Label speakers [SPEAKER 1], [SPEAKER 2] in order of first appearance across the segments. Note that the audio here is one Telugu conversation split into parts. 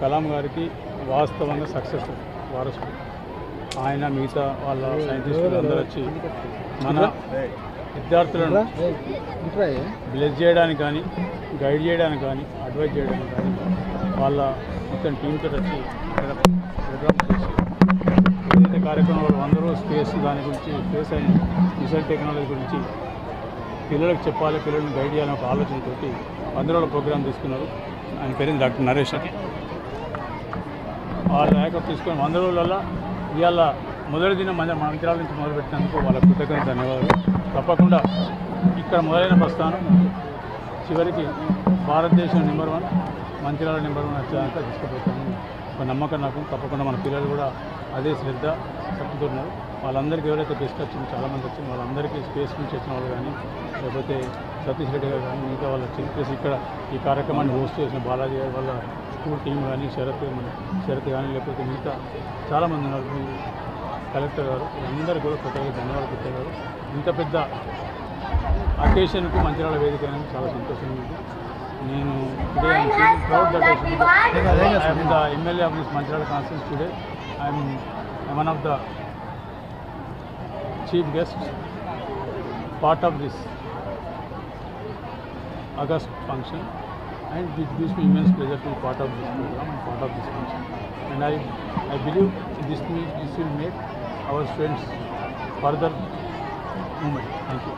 [SPEAKER 1] కలాం గారికి వాస్తవంగా సక్సెస్ వారసుడు. ఆయన మిగతా వాళ్ళ సైంటిస్టులు అందరూ వచ్చి మన విద్యార్థులను బ్లెస్ చేయడానికి కానీ గైడ్ చేయడానికి కానీ అడ్వైజ్ చేయడానికి కానీ వాళ్ళ మొత్తం టీంతో వచ్చి ఇక్కడ ప్రోగ్రామ్ చేసి ఏదైతే కార్యక్రమాలు అందరూ స్పేస్ దాని గురించి స్పేస్ అండ్ మిసైల్ టెక్నాలజీ గురించి పిల్లలకు చెప్పాలి పిల్లల్ని గైడ్ చేయాలని ఒక ఆలోచనతోటి వంద ప్రోగ్రామ్ తీసుకున్నారు. ఆయన పేరు డాక్టర్ నరేష్. వాళ్ళ మేకప్ తీసుకొని వంద రోజులలో ఇవాళ మొదటి దినం మన మంత్రాల నుంచి మొదలుపెట్టినందుకు వాళ్ళ కృతజ్ఞత ధన్యవాదాలు. తప్పకుండా ఇక్కడ మొదలైన ప్రస్థానం చివరికి భారతదేశం number one Mancherial number one వచ్చేదాకా తీసుకుపోతాను ఒక నమ్మకం నాకు తప్పకుండా మన పిల్లలు కూడా అదే శ్రద్ధ చెప్తున్నారు వాళ్ళందరికీ ఎవరైతే బెస్ట్ వచ్చిందో చాలామంది వచ్చింది వాళ్ళందరికీ స్పేస్ నుంచి వచ్చిన వాళ్ళు కానీ లేకపోతే సతీష్ రెడ్డి గారు కానీ మిగతా వాళ్ళు వచ్చి ఇక్కడ ఈ కార్యక్రమాన్ని హోస్ట్ చేసిన బాలాజీ గారు వాళ్ళ స్కూల్ టీం కానీ శరత్ శరత్ కానీ లేకపోతే మిగతా చాలామంది ఉన్నారు. కలెక్టర్ గారు వీళ్ళందరికీ కూడా కొత్తగా ధన్యవాదాలు పెట్టారు ఇంత పెద్ద అకేషన్కు మంచిర్యాల వేదిక అనేది చాలా సంతోషంగా ఉంది. నేను today I'm proud that I'm the MLA of this Mancherial constituency today I'm one of the chief guest part of this August function. And it gives me immense pleasure to be part of this program and part of this function. And I, I believe this, will- this will make our students further movement. Thank you.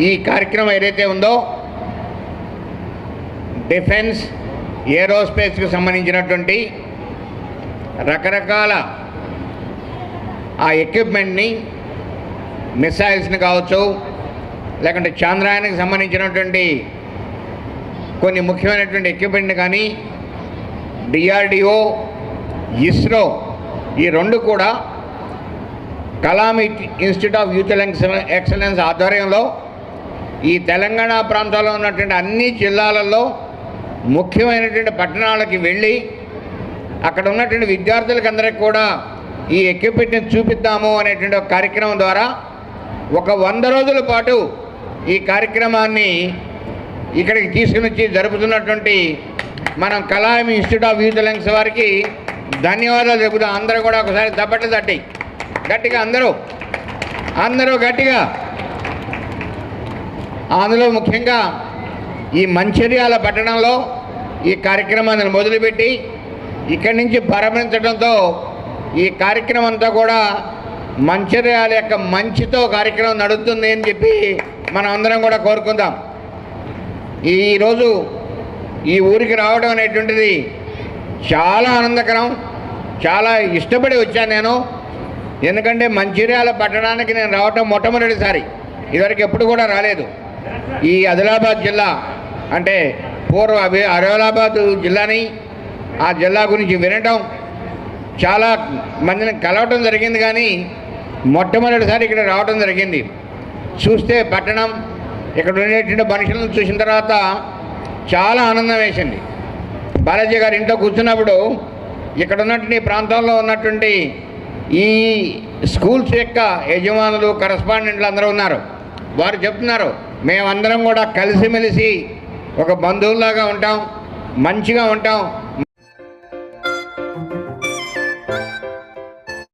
[SPEAKER 2] ఈ కార్యక్రమం ఏదైతే ఉందో డిఫెన్స్ ఏరోస్పేస్కి సంబంధించినటువంటి రకరకాల ఆ ఎక్విప్మెంట్ని మిసైల్స్ని కావచ్చు లేకుంటే చంద్రాయానికి సంబంధించినటువంటి కొన్ని ముఖ్యమైనటువంటి ఎక్విప్మెంట్ని కానీ డిఆర్డిఓ ఇస్రో ఈ రెండు కూడా Kalam institute of youth excellence ఆధ్వర్యంలో ఈ తెలంగాణ ప్రాంతంలో ఉన్నటువంటి అన్ని జిల్లాలలో ముఖ్యమైనటువంటి పట్టణాలకి వెళ్ళి అక్కడ ఉన్నటువంటి విద్యార్థులకి అందరికి కూడా ఈ ఎక్విప్మెంట్ని చూపిద్దాము అనేటువంటి ఒక కార్యక్రమం ద్వారా ఒక వంద రోజుల పాటు ఈ కార్యక్రమాన్ని ఇక్కడికి తీసుకుని వచ్చి జరుపుతున్నటువంటి మనం కలాం ఇన్స్టిట్యూట్ ఆఫ్ యూత్ లెంగ్స్ వారికి ధన్యవాదాలు చెబుతాం అందరూ కూడా ఒకసారి దప్పట్లు తట్టి. గట్టిగా అందరూ అందరూ గట్టిగా. అందులో ముఖ్యంగా ఈ మంచిర్యాల పట్టణంలో ఈ కార్యక్రమాన్ని మొదలుపెట్టి ఇక్కడి నుంచి ప్రారంభించడంతో ఈ కార్యక్రమం అంతా కూడా మంచిర్యాల యొక్క మంచితో కార్యక్రమం నడుస్తుంది అని చెప్పి మనం అందరం కూడా కోరుకుందాం. ఈరోజు ఈ ఊరికి రావడం అనేటువంటిది చాలా ఆనందకరం చాలా ఇష్టపడి వచ్చాను నేను. ఎందుకంటే మంచిర్యాల పట్టణానికి నేను రావటం మొట్టమొదటిసారి. ఇదివరకు ఎప్పుడు కూడా రాలేదు. ఈ ఆదిలాబాద్ జిల్లా అంటే పూర్వ అవి ఆదిలాబాద్ జిల్లాని ఆ జిల్లా గురించి వినటం చాలా మందిని కలవటం జరిగింది కానీ మొట్టమొదటిసారి ఇక్కడ రావటం జరిగింది. చూస్తే పట్టణం ఇక్కడ ఉండేటువంటి మనుషులను చూసిన తర్వాత చాలా ఆనందం వేసింది. బాలాజీ గారి ఇంట్లో కూర్చున్నప్పుడు ఇక్కడ ఉన్నటువంటి ప్రాంతంలో ఉన్నటువంటి ఈ స్కూల్స్ యొక్క యజమానులు కరస్పాండెంట్లు అందరూ ఉన్నారు. వారు చెప్తున్నారు మేమందరం కూడా కలిసిమెలిసి ఒక బంధువుల్లాగా ఉంటాం మంచిగా ఉంటాం